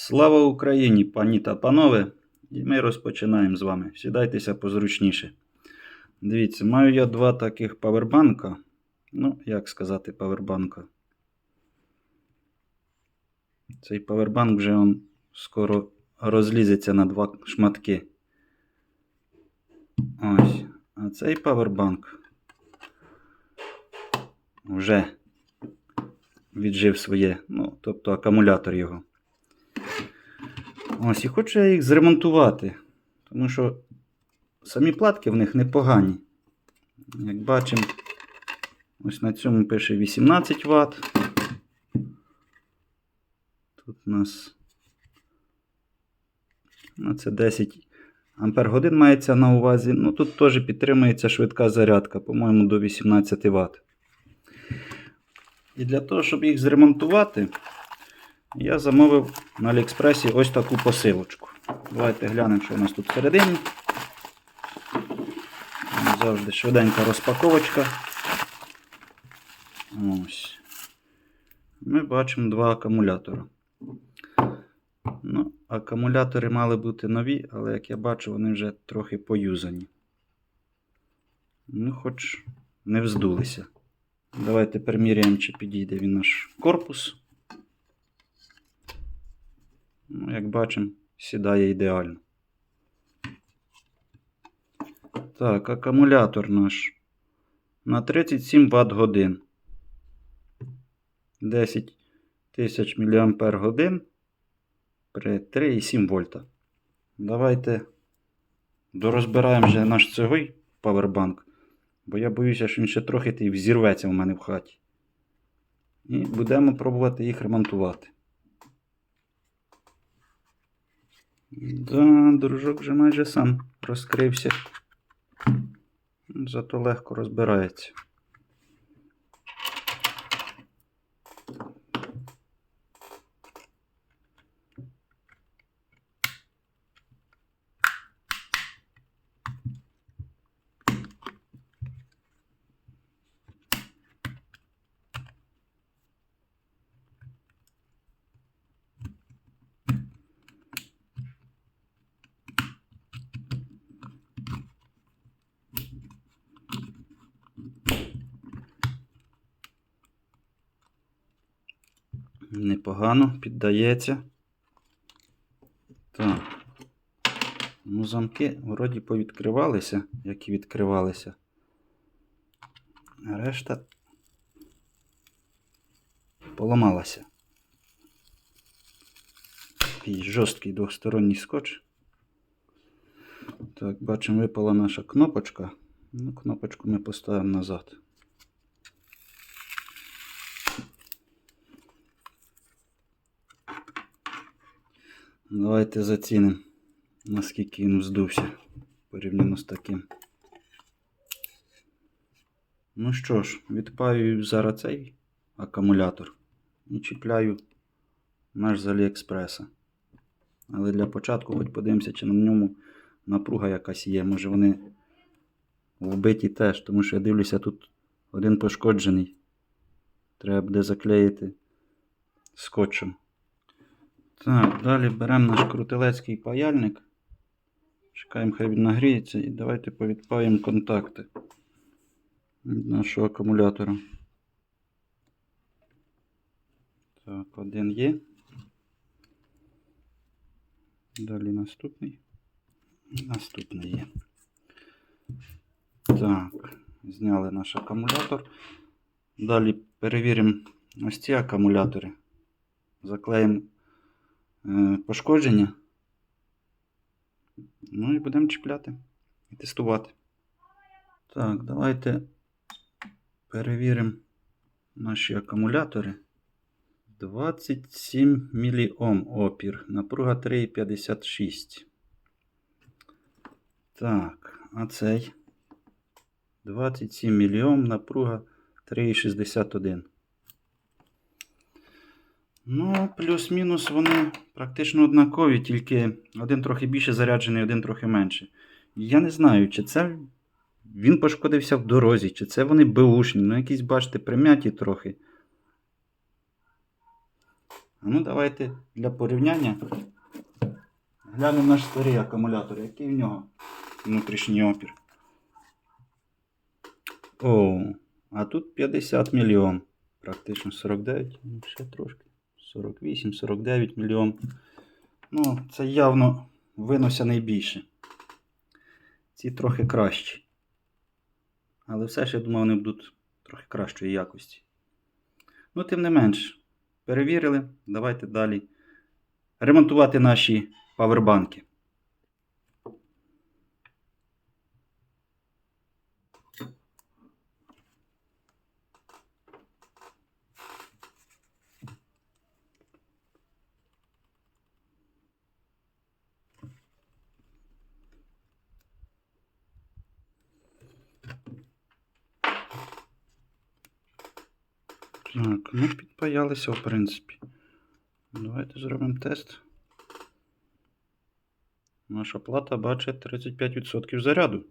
Слава Україні, пані та панове! І ми розпочинаємо з вами. Сідайтеся позручніше. Дивіться, маю я два таких павербанка. Ну, як сказати, павербанка. Цей павербанк вже он скоро розлізеться на два шматки. Ось. А цей павербанк вже віджив своє, ну, тобто акумулятор його. Ось, і хочу я їх зремонтувати, тому що самі платки в них непогані. Як бачимо, ось на цьому пише 18 Вт. Тут у нас ну, це 10 ампер годин мається на увазі. Ну, тут теж підтримується швидка зарядка, по-моєму, до 18 Вт. І для того, щоб їх зремонтувати, я замовив на Аліекспресі ось таку посилочку. Давайте глянемо, що у нас тут всередині. Завжди швиденька розпаковочка. Ось. Ми бачимо два акумулятори. Ну, акумулятори мали бути нові, але як я бачу, вони вже трохи поюзані. Ну, хоч не вздулися. Давайте приміряємо, чи підійде він наш корпус. Ну, як бачимо, сідає ідеально. Так, акумулятор наш на 37 Вт годин. 10 тисяч мАч при 3,7 вольта. Давайте дорозбираємо вже наш цегой павербанк. Бо я боюся, що він ще трохи взірветься у мене в хаті. І будемо пробувати їх ремонтувати. Да, дружок вже майже сам розкрився. Зато легко розбирається. Непогано піддається. Так. Ну, замки вроді повідкривалися, як і відкривалися. Решта поламалася. Такий жорсткий двосторонній скотч. Так, бачимо, випала наша кнопочка. Ну, кнопочку ми поставимо назад. Давайте зацінимо, наскільки він вздувся порівняно з таким. Ну що ж, відпаюю зараз цей акумулятор і чіпляю наш з Аліекспреса. Але для початку хоч подивимося, чи на ньому напруга якась є. Може вони вбиті теж, тому що я дивлюся, тут один пошкоджений. Треба буде заклеїти скотчем. Так, далі беремо наш крутелецький паяльник. Чекаємо, хай він нагріється і давайте повідпаємо контакти від нашого акумулятора. Так, один є. Далі наступний. Наступний є. Так, зняли наш акумулятор. Далі перевіримо ось ці акумулятори. Заклеїмо пошкодження. Ну і будемо чіпляти і тестувати. Так, давайте перевіримо наші акумулятори. 27 міліом опір. Напруга 3,56. Так, а цей 27 міліом, напруга 3,61. Ну, плюс-мінус вони практично однакові, тільки один трохи більше заряджений, один трохи менше. Я не знаю, чи це він пошкодився в дорозі, чи це вони беушні. Ну, якісь, бачите, прим'яті трохи. А ну давайте для порівняння глянемо наш старий акумулятор, який в нього внутрішній опір. О, а тут 50 мільйон. Практично 49, ну, ще трошки. 48, 49 мільйон. Ну, це явно винося найбільше. Ці трохи кращі. Але все ж я думаю, вони будуть трохи кращої якості. Ну, тим не менш, перевірили. Давайте далі ремонтувати наші павербанки. Так, ну підпаялися, в принципі. Давайте зробимо тест. Наша плата бачить 35% заряду.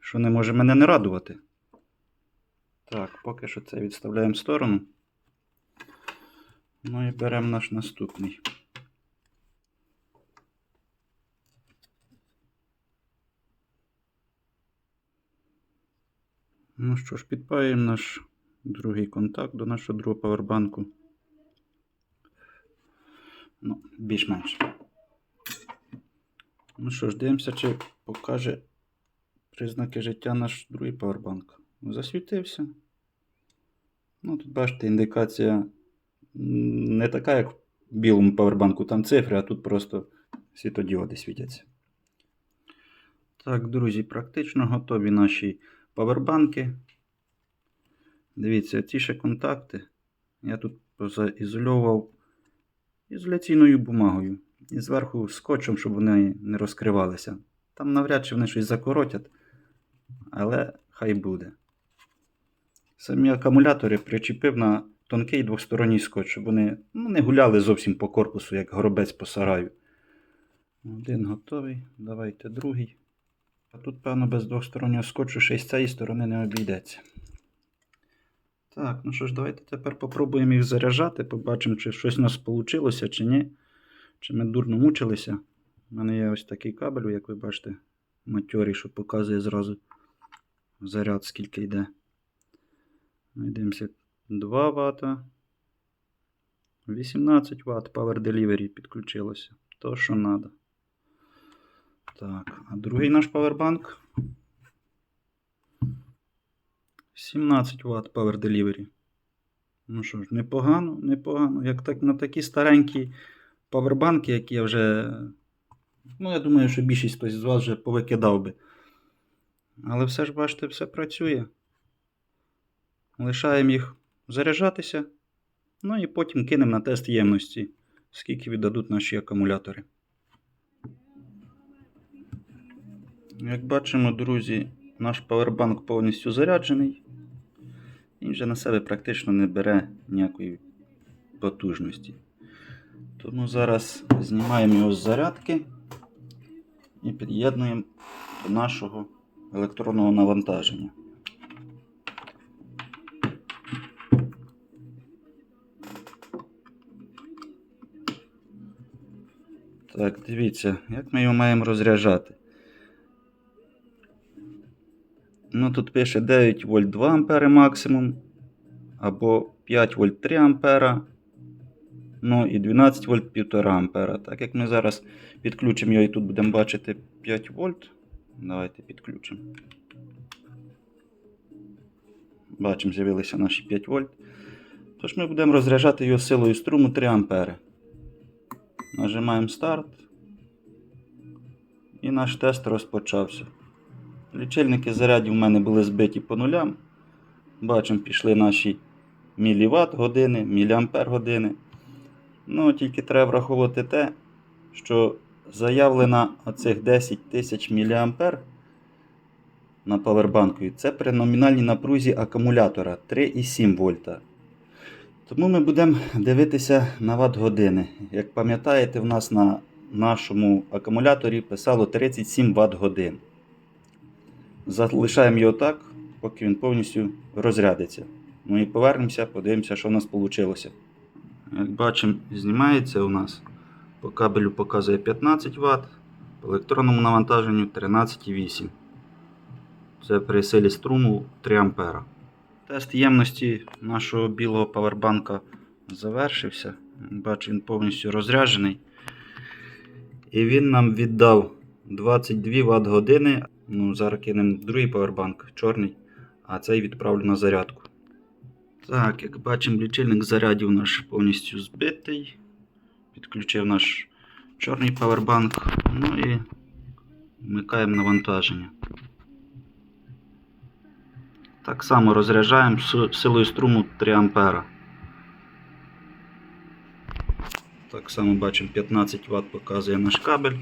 Що не може мене не радувати. Так, поки що це відставляємо в сторону. Ну і беремо наш наступний. Ну що ж, підпаємо наш другий контакт до нашого другого павербанку. Ну, більш-менш. Ну що ж, дивимося, чи покаже признаки життя наш другий павербанк. Засвітився. Ну, тут бачите, індикація не така, як в білому павербанку, там цифри, а тут просто світодіоди світяться. Так, друзі, практично готові наші павербанки. Дивіться, ці ще контакти. Я тут заізольовував ізоляційною бумагою. І зверху скотчем, щоб вони не розкривалися. Там навряд чи вони щось закоротять, але хай буде. Самі акумулятори причепив на тонкий двосторонній скотч, щоб вони ну, не гуляли зовсім по корпусу, як горобець по сараю. Один готовий. Давайте другий. А тут, певно, без двостороннього скотчу ще й з цієї сторони не обійдеться. Так, ну що ж, давайте тепер попробуємо їх заряджати, побачимо, чи щось у нас вийшло, чи ні. Чи ми дурно мучилися. У мене є ось такий кабель, як ви бачите, матьорий, що показує зразу заряд, скільки йде. Дивимося 2 Вт. 18 Вт Power Delivery підключилося. То, що треба. Так, а другий наш павербанк 17 Вт Power Delivery. Ну що ж, непогано, непогано. Як так, на такі старенькі павербанки, які я вже. Ну, я думаю, що більшість хтось з вас вже повикидав би. Але все ж, бачите, все працює. Лишаємо їх заряджатися. Ну і потім кинемо на тест ємності, скільки віддадуть наші акумулятори. Як бачимо, друзі, наш павербанк повністю заряджений. Він вже на себе практично не бере ніякої потужності. Тому зараз знімаємо його з зарядки і під'єднуємо до нашого електронного навантаження. Так, дивіться, як ми його маємо розряджати. Ну, тут пише 9 вольт 2 ампери максимум. Або 5 вольт 3 ампера. Ну і 12 вольт 1,5 ампера. Так як ми зараз підключимо його і тут будемо бачити 5 вольт. Давайте підключимо. Бачимо, з'явилися наші 5 вольт. Тож ми будемо розряджати його силою струму 3 ампери. Нажимаємо старт. І наш тест розпочався. Лічильники зарядів у мене були збиті по нулям. Бачимо, пішли наші міліват години, міліампер години. Ну, тільки треба враховувати те, що заявлено оцих 10 тисяч міліампер на павербанку. Це при номінальній напрузі акумулятора 3,7 вольта. Тому ми будемо дивитися на ватт години. Як пам'ятаєте, в нас на нашому акумуляторі писало 37 Вт годин. Залишаємо його так, поки він повністю розрядиться. Ну повернемося, подивимося, що в нас вийшло. як бачимо, знімається у нас. По кабелю показує 15 Вт, по електронному навантаженню 13,8. Це при силі струму 3 А. Тест ємності нашого білого павербанка завершився. Бачу, він повністю розряджений. І він нам віддав 22 Вт години. Ну, зараз кинемо другий павербанк, чорний, а цей відправлю на зарядку. Так, як бачимо, лічильник зарядів наш повністю збитий. Підключив наш чорний павербанк. Ну і вмикаємо навантаження. Так само розряджаємо силою струму 3 А. Так само бачимо 15 Вт показує наш кабель.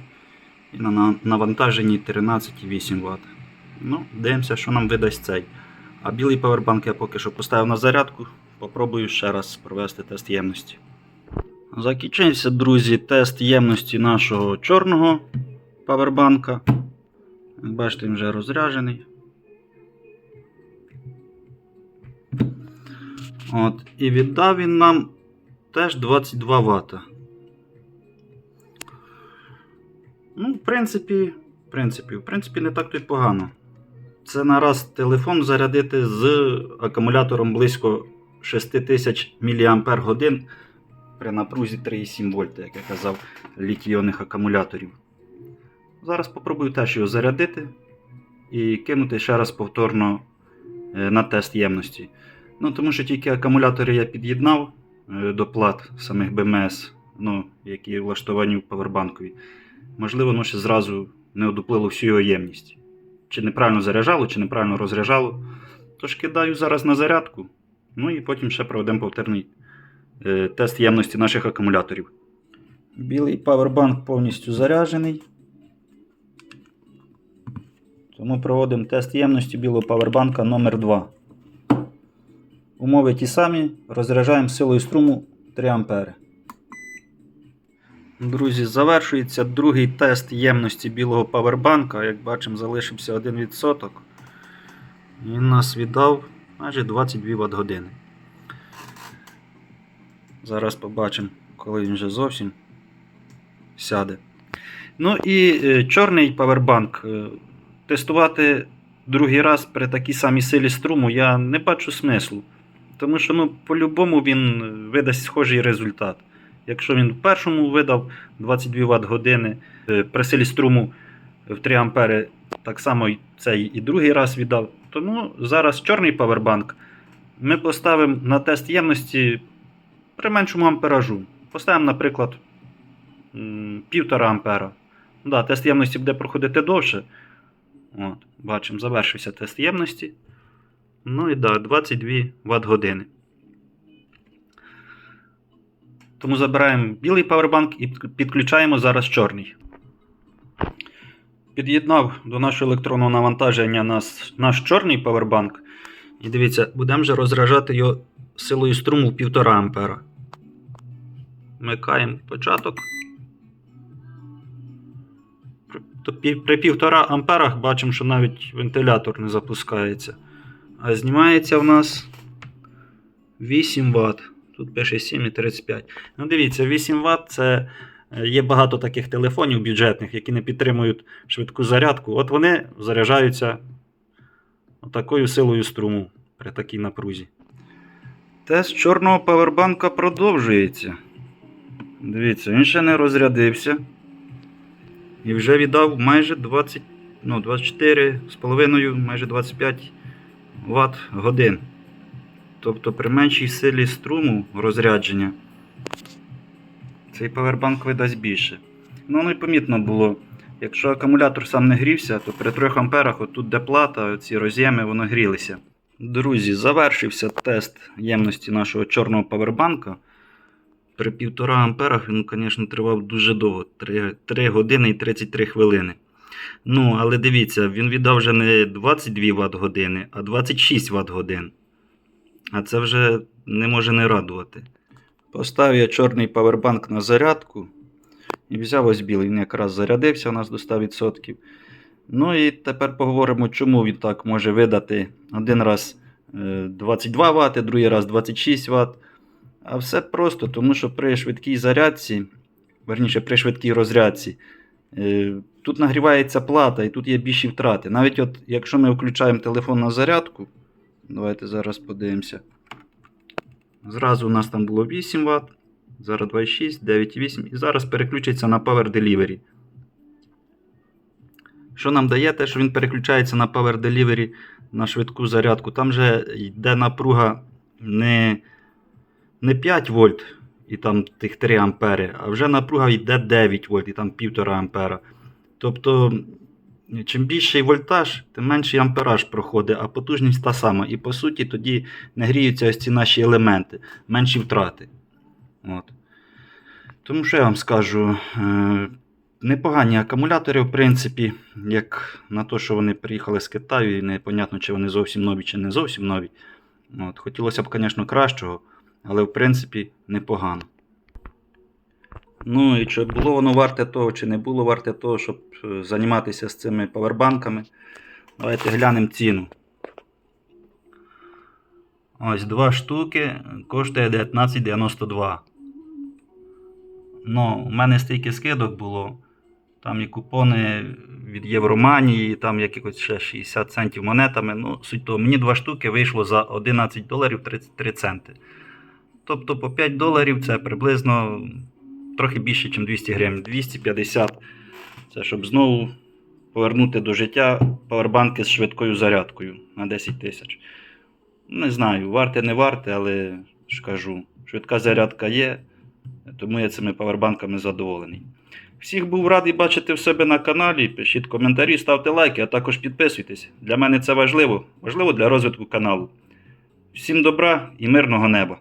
І на на- навантаженні 13,8 Вт. Ну, дивимося, що нам видасть цей. А білий павербанк я поки що поставив на зарядку. Попробую ще раз провести тест ємності. Закінчився, друзі, тест ємності нашого чорного павербанка. Як бачите, він вже розряджений. От, і віддав він нам теж 22 Вт. Принципі, в принципі, в принципі, не так то й погано. Це на раз телефон зарядити з акумулятором близько 6000 мАч при напрузі 3,7 вольт, як я казав, літійних акумуляторів. Зараз попробую теж його зарядити і кинути ще раз повторно е, на тест ємності. Ну, тому що тільки акумулятори я під'єднав е, до плат самих БМС, ну, які влаштовані в павербанкові. Можливо, воно ще зразу не одуплило всю його ємність. Чи неправильно заряджало, чи неправильно розряджало. Тож кидаю зараз на зарядку. Ну і потім ще проведемо повторний е, тест ємності наших акумуляторів. Білий павербанк повністю заряджений. Тому проводимо тест ємності білого павербанка номер 2 Умови ті самі. Розряджаємо силою струму 3 А. Друзі, завершується другий тест ємності білого павербанка. Як бачимо, залишився 1%. Він нас віддав майже 22 Вт години. Зараз побачимо, коли він вже зовсім сяде. Ну і е, чорний павербанк. Е, тестувати другий раз при такій самій силі струму я не бачу смислу. Тому що ну, по-любому він видасть схожий результат. Якщо він в першому видав 22 Вт години при силі струму в 3 А, так само цей і другий раз віддав. Тому зараз чорний павербанк ми поставимо на тест ємності при меншому амперажу. Поставимо, наприклад, 1,5 ампера. Да, тест ємності буде проходити довше. От, бачимо, завершився тест ємності. Ну і да, 22 Вт години. Тому забираємо білий павербанк і підключаємо зараз чорний. Під'єднав до нашого електронного навантаження наш, наш чорний павербанк. І дивіться, будемо вже розражати його силою струму в 1,5 А. Вмикаємо початок. При 1,5 амперах бачимо, що навіть вентилятор не запускається. А знімається в нас 8 Вт. Тут пише 7,35. Ну, дивіться, 8 Вт це е, є багато таких телефонів бюджетних, які не підтримують швидку зарядку. От вони заряджаються такою силою струму при такій напрузі. Тест чорного павербанка продовжується. Дивіться, він ще не розрядився. І вже віддав майже 20, ну, 24,5, майже 25 Вт годин. Тобто при меншій силі струму розрядження цей павербанк видасть більше. Ну, і помітно було, якщо акумулятор сам не грівся, то при 3 амперах, отут де плата, ці роз'єми, воно грілися. Друзі, завершився тест ємності нашого чорного павербанка. При 1,5 амперах він, звісно, тривав дуже довго 3, 3 години і 33 хвилини. Ну, але дивіться, він віддав вже не 22 Вт години, а 26 Вт годин. А це вже не може не радувати. Поставив я чорний павербанк на зарядку і взяв ось білий. Він якраз зарядився у нас до 100%. Ну і тепер поговоримо, чому він так може видати один раз е, 22 Вт, другий раз 26 Вт. А все просто, тому що при швидкій зарядці, верніше при швидкій розрядці, е, тут нагрівається плата і тут є більші втрати. Навіть от, якщо ми включаємо телефон на зарядку, давайте зараз подивимося. Зразу у нас там було 8 Вт, зараз 2,6, 9,8 і зараз переключиться на Power Delivery. Що нам дає те, що він переключається на Power Delivery на швидку зарядку. Там же йде напруга не, не 5 вольт і там тих 3 ампери, а вже напруга йде 9 вольт і там 1,5 ампера. Тобто, чим більший вольтаж, тим менший ампераж проходить, а потужність та сама. І по суті тоді не гріються ось ці наші елементи, менші втрати. От. Тому що я вам скажу, е, непогані акумулятори, в принципі, як на те, що вони приїхали з Китаю, і непонятно, чи вони зовсім нові, чи не зовсім нові. От. Хотілося б, звісно, кращого, але в принципі непогано. Ну і чи було воно варте того, чи не було варте того, щоб е, займатися з цими павербанками. Давайте глянемо ціну. Ось два штуки коштує 19,92. Ну, у мене стільки скидок було. Там і купони від Євроманії, там якихось ще 60 центів монетами. Ну, суть того, мені два штуки вийшло за 11 доларів 33 центи. Тобто по 5 доларів це приблизно трохи більше, ніж 200 гривень. 250. Це щоб знову повернути до життя павербанки з швидкою зарядкою на 10 тисяч. Не знаю, варте, не варте, але ж кажу, швидка зарядка є, тому я цими павербанками задоволений. Всіх був радий бачити в себе на каналі. Пишіть коментарі, ставте лайки, а також підписуйтесь. Для мене це важливо, важливо для розвитку каналу. Всім добра і мирного неба!